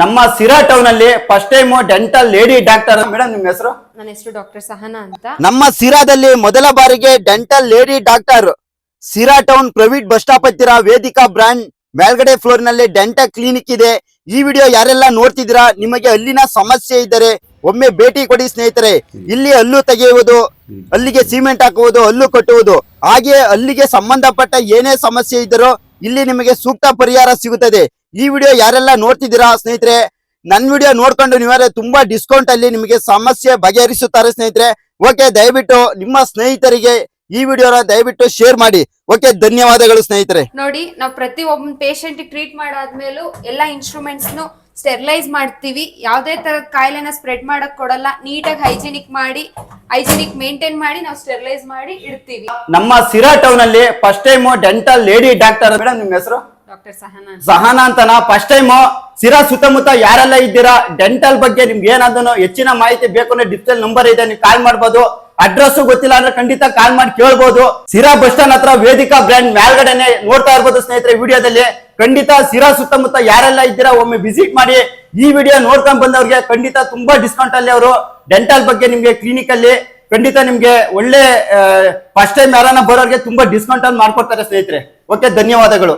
ನಮ್ಮ ಸಿರಾ ಟೌನ್ ಅಲ್ಲಿ first time dental lady doctor madam ನಿಮ್ಮ ಹೆಸರು? ನನ್ನ ಹೆಸರು ಡಾಕ್ಟರ್ ಸಹನಾ ಅಂತ. ನಮ್ಮ ಸಿರಾದಲ್ಲಿ ಮೊದಲ ಬಾರಿಗೆ dental lady doctor Sira town private bus stop ಹತ್ತಿರ ವೇದಿಕಾ ಬ್ರಾಂಡ್ ಮೇಲ್ಗಡೆ ಫ್ಲೋರ್ನಲ್ಲಿ ಡೆಂಟಲ್ ಕ್ಲಿನಿಕ್ ಇದೆ. ಈ ವಿಡಿಯೋ ಯಾರೆಲ್ಲ ನೋಡ್ತಿದ್ದೀರಾ ನಿಮಗೆ ಅಲ್ಲಿನ ಸಮಸ್ಯೆ ಇದ್ದರೆ ಒಮ್ಮೆ ಭೇಟಿ ಕೊಡಿ ಸ್ನೇಹಿತರೆ. ಇಲ್ಲಿ ಹಲ್ಲು ತೆಗೆಯುವುದು ಅಲ್ಲಿಗೆ ಸಿಮೆಂಟ್ ಹಾಕುವುದು ಹಲ್ಲು ಕಟ್ಟುವುದು. ಹಾಗೆ ಅಲ್ಲಿಗೆ ಸಂಬಂಧಪಟ್ಟ ಏನೇ ಸಮಸ್ಯೆ ಇದ್ದರೂ ಇಲ್ಲಿ ನಿಮಗೆ ಸೂಕ್ತ ಪರಿಹಾರ ಸಿಗುತ್ತದೆ. ಈ ವಿಡಿಯೋ ಯಾರೆಲ್ಲ ನೋಡ್ತಿದ್ದೀರಾ ಸ್ನೇಹಿತರೆ ನನ್ ವಿಡಿಯೋ ನೋಡ್ಕೊಂಡು ನೀವೇ ತುಂಬಾ ಡಿಸ್ಕೌಂಟ್ ಅಲ್ಲಿ ನಿಮಗೆ ಸಮಸ್ಯೆ ಬಗೆಹರಿಸುತ್ತಾರೆ ಸ್ನೇಹಿತರೆ. ಓಕೆ ದಯವಿಟ್ಟು ನಿಮ್ಮ ಸ್ನೇಹಿತರಿಗೆ ಈ ವಿಡಿಯೋನ ದಯವಿಟ್ಟು ಶೇರ್ ಮಾಡಿ. ಓಕೆ ಧನ್ಯವಾದಗಳು ಸ್ನೇಹಿತರೆ. ನೋಡಿ ನಾವು ಪ್ರತಿ ಒಬ್ಬ ಪೇಷಂಟ್ ಟ್ರೀಟ್ ಮಾಡಾದ್ಮೇಲೂ ಎಲ್ಲ ಇನ್ಸ್ಟ್ರೂಮೆಂಟ್ಸ್ ನು ಸ್ಟೆರಿಲೈಸ್ ಮಾಡ್ತೀವಿ. ಯಾವುದೇ ತರದ ಕಾಯಿಲೆನ ಸ್ಪ್ರೆಡ್ ಮಾಡಕ್ ಕೊಡಲ್ಲ. ನೀಟಾಗಿ ಹೈಜಿನಿಕ್ ಮಾಡಿ ಹೈಜಿನಿಕ್ ಮೇಂಟೈನ್ ಮಾಡಿ ನಾವು ಸ್ಟೆರಿಲೈಸ್ ಮಾಡಿ ಇಡ್ತೀವಿ. ನಮ್ಮ ಸಿರಾ ಟೌನ್ ಅಲ್ಲಿ first time dental lady doctor madam ನಿಮ್ಮ ಹೆಸರು. ಸಹನಾ ಅಂತನ? ಫಸ್ಟ್ ಟೈಮ್ ಸಿರಾ ಸುತ್ತಮುತ್ತ ಯಾರೆಲ್ಲ ಇದ್ದೀರಾ? ಡೆಂಟಲ್ ಬಗ್ಗೆ ನಿಮ್ಗೆ ಏನಾದ್ರು ಹೆಚ್ಚಿನ ಮಾಹಿತಿ ಬೇಕು ಅಂದ್ರೆ ಡಿಜಿಟಲ್ ನಂಬರ್ ಇದೆ, ನೀವು ಕಾಲ್ ಮಾಡ್ಬೋದು. ಅಡ್ರೆಸ್ ಗೊತ್ತಿಲ್ಲ ಅಂದ್ರೆ ಖಂಡಿತ ಕಾಲ್ ಮಾಡಿ ಕೇಳ್ಬೋದು. ಸಿರಾ ಬಸ್ ಸ್ಟಾಂಡ್ ಹತ್ರ ವೇದಿಕಾ ಬ್ರ್ಯಾಂಡ್ ಮೇಲ್ಗಡೆನೆ ನೋಡ್ತಾ ಇರ್ಬೋದು ಸ್ನೇಹಿತರೆ ವಿಡಿಯೋದಲ್ಲಿ. ಖಂಡಿತ ಸಿರಾ ಸುತ್ತಮುತ್ತ ಯಾರೆಲ್ಲ ಇದ್ದೀರಾ ಒಮ್ಮೆ ವಿಸಿಟ್ ಮಾಡಿ. ಈ ವಿಡಿಯೋ ನೋಡ್ಕೊಂಡ್ ಬಂದವ್ರಿಗೆ ಖಂಡಿತ ತುಂಬಾ ಡಿಸ್ಕೌಂಟ್ ಅಲ್ಲಿ ಅವರು ಡೆಂಟಲ್ ಬಗ್ಗೆ ನಿಮ್ಗೆ ಕ್ಲಿನಿಕ್ ಅಲ್ಲಿ ಖಂಡಿತ ನಿಮ್ಗೆ ಒಳ್ಳೆ ಫಸ್ಟ್ ಟೈಮ್ ಯಾರನ್ನ ಬರೋರಿಗೆ ತುಂಬಾ ಡಿಸ್ಕೌಂಟ್ ಅಲ್ಲಿ ಮಾಡ್ಕೊಡ್ತಾರೆ ಸ್ನೇಹಿತರೆ. ಓಕೆ ಧನ್ಯವಾದಗಳು.